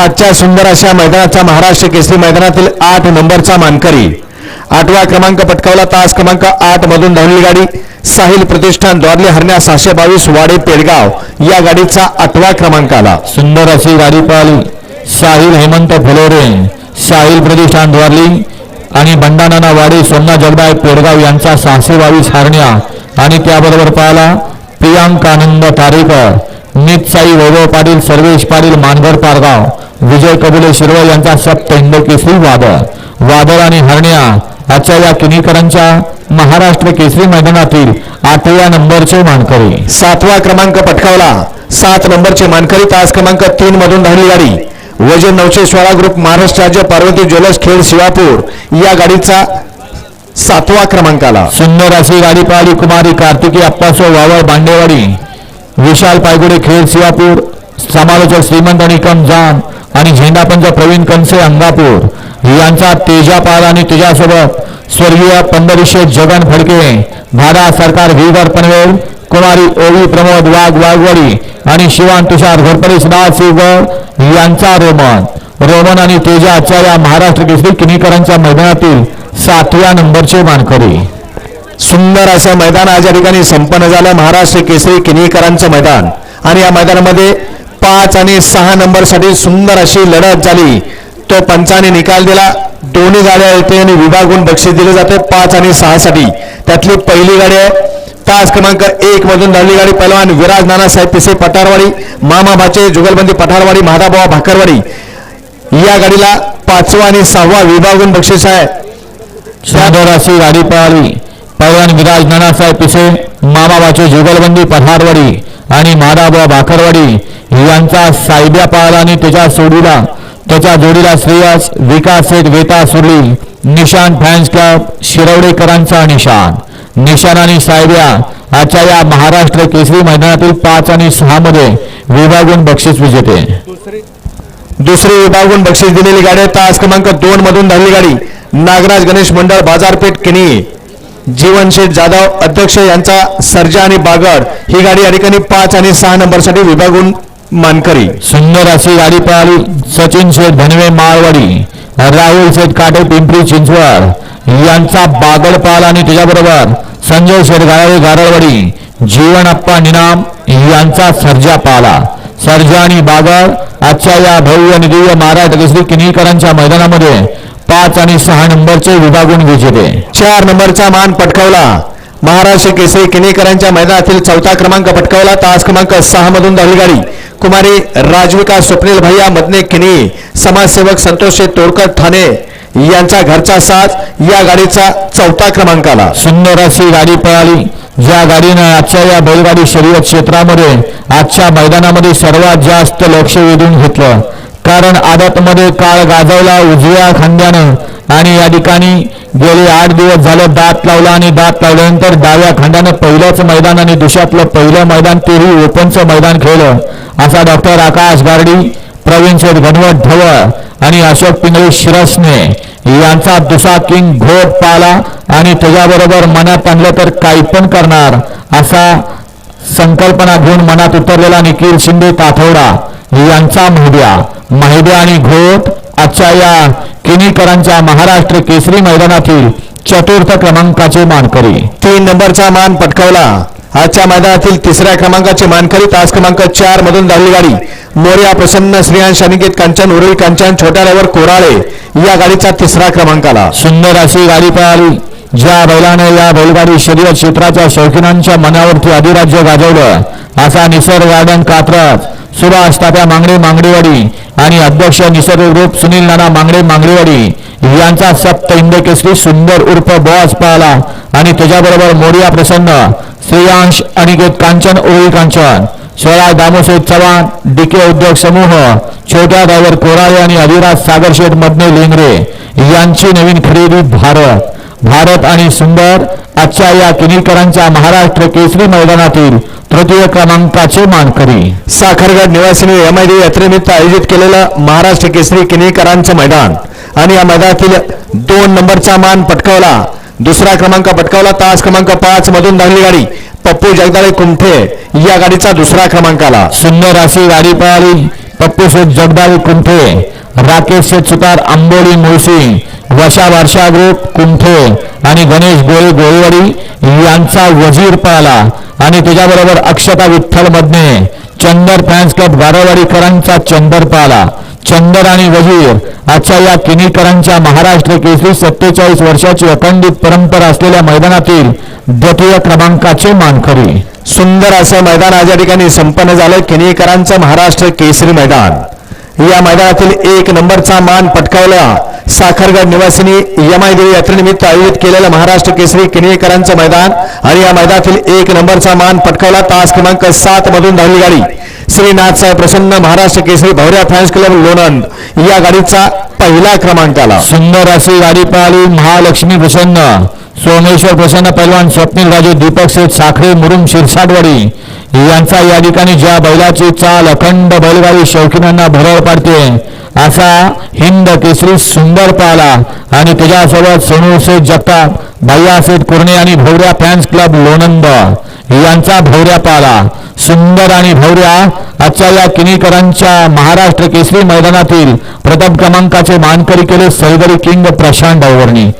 आजच्या सुंदर अशा मैदानाचा महाराष्ट्र केसरी मैदानातील आठ नंबरचा मानकरी. आठवा क्रमांक पटकावला तास क्रमांक आठ मधून धावलेली गाडी. साहिल प्रतिष्ठान द्वारले हरण्या सहाशे बावीस वाडे पेडगाव या गाडीचा आठवा क्रमांक आला. सुंदर अशी गाडी पळाली साहिल हेमंत फुलोरे साहिल प्रतिष्ठान द्वारली आणि बंडानाना वाडे सोमना जगदाय पेडगाव यांचा सहाशे बावीस हारण्या. आणि त्याबरोबर पाहिला प्रियांकानंद तारेकर. नित साई वैभव पाटील सर्वेश पाटील मानगड पारगाव विजय कबुले शिरवळ यांचा सप्त हिंद केसरी वादळ. वादळ आणि हरण्या आजच्या या किनीकरांच्या महाराष्ट्र केसरी मैदानातील आठव्या नंबरचे मानकरी. सातवा क्रमांक पटकावला. सात नंबरचे मानकरी तास क्रमांक तीन मधून धावली गाडी. वजन नऊशे सोळा ग्रुप महाराष्ट्र राज्य पार्वती ज्वेलर्स खेड शिवापूर या गाडीचा सातवा क्रमांक आला सुंदर अशी गाडी पाहिली कुमारी कार्तिकी अप्पासो वावळ बांडेवाडी. विशाल पायगुडे खेळ सिवापूर समालोचक श्रीमंत आणि जाम आणि झेंडापंच प्रवीण कंसे अंगापूर. यांचा तेजापाल आणि तेजासोबत स्वर्गीय पंढरीशे जगन फडके भारत सरकार व्हीवर पनवेल कुमारी ओवी प्रमोद वाघ वाघवाडी आणि शिवान तुषार घोरपडे सिंह यांचा रोमन. रोमन आणि तेजा आचार्य महाराष्ट्र केसरी किनीकरांच्या मैदानातील सातव्या नंबरचे मानकरी. सुंदर असं मैदान आज या ठिकाणी संपन्न झालं. महाराष्ट्र केसरी किनीकरांचं मैदान. आणि या मैदानामध्ये पाच आणि सहा नंबरसाठी सुंदर अशी लढत झाली. तो पंचाने निकाल दिला. दोन्ही गाड्या येते आणि विभागून बक्षीस दिले जाते. पाच आणि सहा साठी त्यातली पहिली गाडी आहे. तास क्रमांक एक मधून धावली गाडी पहलवान विराज नानासाहेब पिसे पठारवाडी मामा भाचे जुगलबंदी पठारवाडी महादाबावा भाकरवाडी. या गाडीला पाचवा आणि सहावा विभागून बक्षीस आहे. सुंदर अशी गाडी पळाली. पैलवान विराज नानासाहेब पिसे मामाबाचे जुगलबंदी पठारवाडी आणि माडाबा भाकरवाडी यांचा सायब्या पाळला आणि त्याच्या सोडीला त्याच्या जोडीला श्रेयस विकास सेठ वेता सुरली निशान फॅन्स क्लब शिरवडेकरांचा निशान. निशान आणि साहेब्या आजच्या या महाराष्ट्र केसरी मैदानातील पाच आणि सहा मध्ये विभागून बक्षीस विजेते. दुसरी विभागून बक्षीस दिलेली गाडी तास क्रमांक दोन मधून धावली गाडी. नागराज गणेश मंडळ बाजारपेठ किनी. जीवन शेठ जाधव अध्यक्ष यांचा सर्जा आणि बागड ही गाडी या ठिकाणी पाच आणि सहा नंबरसाठी विभागून मानकरी. सुंदर अशी गाडी पळाली सचिन शेठ धनवे माळवाडी राहुल शेठ काटे पिंपरी चिंचवड. यांचा बागड पाल आणि त्याच्याबरोबर संजय शेठ गाळे गारळवाडी जीवन अप्पा निनाम यांचा सर्जा पाला सर्जा आणि बागड आजच्या या भव्य आणि दिव्य महाराष्ट्र केसरी किनीकरांच्या मैदानामध्ये पाच आणि सहा नंबरचे विभागून विजेते. चार नंबरचा मान पटकावला. महाराष्ट्र केसरी किनेकरांच्या मैदानातील चौथा क्रमांक पटकावला. तास क्रमांक सहा मधून धावली गाडी. कुमारी राजविका स्वप्नील भैया मदने किनी समाजसेवक संतोष तोडकर ठाणे यांचा घरचा साथ या गाडीचा चौथा क्रमांक आला सुंदर अशी गाडी पळाली. ज्या गाडीनं आजच्या या बैलगाडी शर्यत क्षेत्रामध्ये आजच्या मैदानामध्ये सर्वात जास्त लक्ष वेधून घेतलं. कारण आदतमध्ये काळ गाजवला उजव्या खांद्यानं. आणि या ठिकाणी गेले आठ दिवस झालं दात लावला आणि दात लावल्यानंतर डाव्या खांद्यानं पहिलंच मैदान आणि दुसऱ्यातलं पहिलं मैदान तेही ओपनचं मैदान खेळलं. असा डॉक्टर आकाश गारडी प्रवीण शेठ घनवट ढवळ आणि अशोक पिंगळे शिरसने यांचा दुसरा किंग घोट पाला आणि त्याच्याबरोबर मनात आणलं तर काही पण करणार असा संकल्पना घेऊन मनात उतरलेला निखिल शिंदे ताठवडा यांचा महिद्या महिद्या आणि घोट आजच्या या किनीकरांच्या महाराष्ट्र केसरी मैदानातील चतुर्थ क्रमांकाचे मानकरी. तीन नंबरचा मान पटकावला. आजच्या मैदानातील तिसऱ्या क्रमांकाचे मानकरी तास क्रमांक चार मधून धावली गाडी मोर्या प्रसन्न श्रीयांश अनिकेत कांचन उर्वी कांचन छोट्या ड्रायव्हर कोराळे या गाडीचा तिसरा क्रमांक आला. सुंदर अशी गाडी पळाली. ज्या बैलाने या बैलगाडी शर्यत क्षेत्राच्या शौकीनांच्या मनावरती अधिराज्य गाजवलं. असा निसर्ग गार्डन कात्रज सुभाष ताप्या मांगडे मांगडेवाडी आणि अध्यक्ष निसर्ग रूप सुनील नाना मांगडे मांगडेवाडी यांचा सप्त हिंद सुंदर उर्फ बॉस पाहला. आणि त्याच्याबरोबर मोरिया प्रसन्न श्रेयांश अनिकेत कांचन ओळी कांचन शिवराज दामोसे चव्हाण डीके उद्योग समूह छोट्या ड्रायव्हर कोराळे आणि अधिराज सागरशेठ मधने लेंगरे यांची नवीन खरेदी भारत. भारत आणि सुंदर आजच्या या किनीकरांच्या महाराष्ट्र केसरी मैदानातील तृतीय क्रमांकाचे मानकरी. साखरगड निवासींनी एम आय डी यात्रेनिमित्त आयोजित केलेलं महाराष्ट्र केसरी किनीकरांचं मैदान आणि या मैदानातील दोन नंबरचा मान पटकावला. दुसरा क्रमांक पटकावला. तास क्रमांक पाच मधून धावली गाडी पप्पू जगदाळे कुमठे या गाडीचा दुसरा क्रमांक आला. सुंदर अशी गाडी पळाली पप्पू शेठ जगदाळी कुंठे. राकेश शेठ सुतार आंबोली मुळशी. वशा वर्षा ग्रुप कुंठे आणि गणेश गोळे गोळीवाडी यांचा वजीर पळाला. आणि त्याच्याबरोबर अक्षता विठ्ठल मधने चंदर फॅन्स क्लब बारावाडीकरांचा चंदर पळाला. चंदर आणि वजीर आजच्या या किनीकरांच्या महाराष्ट्र केसरी सत्तेचाळीस वर्षाची अखंडित परंपरा असलेल्या मैदानातील द्वितीय क्रमांकाचे मानकरी. सुंदर असं मैदान आज या ठिकाणी संपन्न झालं किनीकरांचं महाराष्ट्र केसरी मैदान. या मैदानातील एक नंबरचा मान पटकावला. साखरगड निवासिनी यमाई देवी यात्रेनिमित्त आयोजित केलेलं महाराष्ट्र केसरी किनेकरांचं मैदान आणि या मैदानातील एक नंबरचा मान पटकावला तास क्रमांक सात मधून धावली गाडी. श्रीनाथ साहेब प्रसन्न महाराष्ट्र केसरी भवऱ्या फॅन्स क्लब लोणंद. या गाडीचा पहिला क्रमांक आला. सुंदर अशी गाडी पळाली. महालक्ष्मी प्रसन्न. सोमेश्वर प्रसन्न पैलवान स्वप्नील राजे दीपक शेठ साखरे मुरुम शिरसाटवाडी यांचा या ठिकाणी ज्या बैलाची चाल अखंड बैलगाडी शौकीनांना भरळ पाडते असा हिंद केसरी सुंदर पाला आणि त्याच्यासोबत सोनू शेठ जगताप भैया शेठ कुर्णे आणि भोवऱ्या फॅन्स क्लब लोणंद यांचा भोवऱ्या पाला. सुंदर आणि भोवऱ्या आजच्या या किनीकरांच्या महाराष्ट्र केसरी मैदानातील प्रथम क्रमांकाचे मानकरी केले सलगरी किंग प्रशांत अवर्णी.